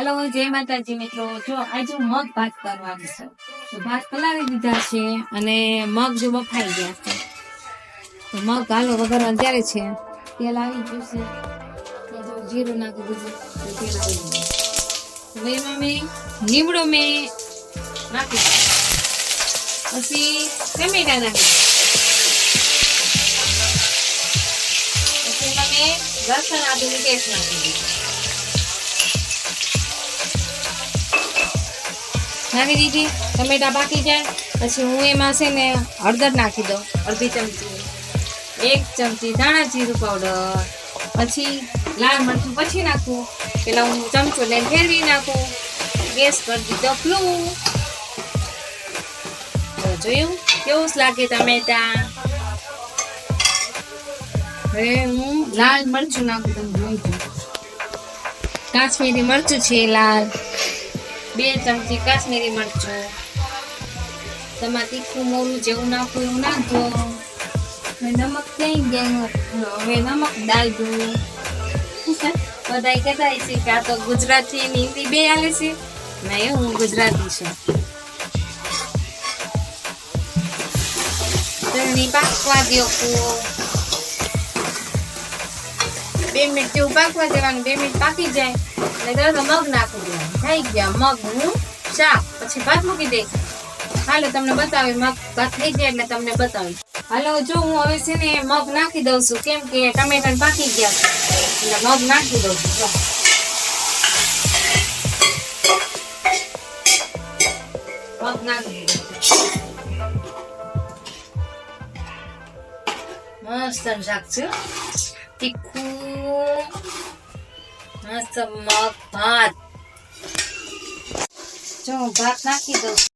Hello, જય માતાજી મિત્રો. જો આજે મગ ભાત કરવાની છે. તો ભાત પલાળી દીધા છે અને મગ જો બફાઈ ગયા છે. તો મગ હાલો વગર ત્યારે છે. તેલ આવી ગયું છે. જો જીરું નાખી દીધું. તો તેલ આવી ગયું. હવે એમાં મેં લીમડો મેં નાખી પછી ટમેટા નાખી પછી એમાં મેં લસણ આદુ ટેસ્ટ નાખી દીધી. નાખી દીધી, ટમેટા પાકી જાય, પછી હું એમાં છે ને હળદર નાખી દઉં, અડધી ચમચી. એક ચમચી ધાણા જીરું પાવડર. પછી લાલ મરચું પછી નાખું. પેલા હું ચમચો લઈને ફેરવી નાખું. ગેસ પર દીધો ફ્લુ. જોયું? કેવું લાગે ટમેટા હવે હું લાલ મરચું નાખું, તમે જોઈજો કાશ્મીરી મરચું છે લાલ. બે ચમચી કાશ્મીરી મરચું. તમારે તીખું મોરું જેવું નાખવું એવું નાખજો નમક થઈ ગયું હવે નમક ડાલજો બધા કહેતા છે કે આ તો ગુજરાતી ને હિન્દી બે આવે છે. નહીં હું ગુજરાતી છું. ચટણી પાકવા દો બે મિનિટ જેવું પાકવા દેવાનું બે મિનિટ પાકી જાય. એટલે તરત મગ નાખી દેવાનું. થઈ ગયા. મગનું શાક. પછી ભાત મૂકી દે. હાલો, તમને બતાવી. મગ ભાત થઈ જાય એટલે તમને બતાવી. હાલો, જો હું હવે છે ને મગ નાખી દઉં છું. કેમ કે ટમેટા પાકી ગયા એટલે મગ નાખી દઉં છું. મગ નાખી દીધું. મસ્ત શાક છે. તીખું મસ્ત મગ ભાત જો હું ભાત નાખી દઉં.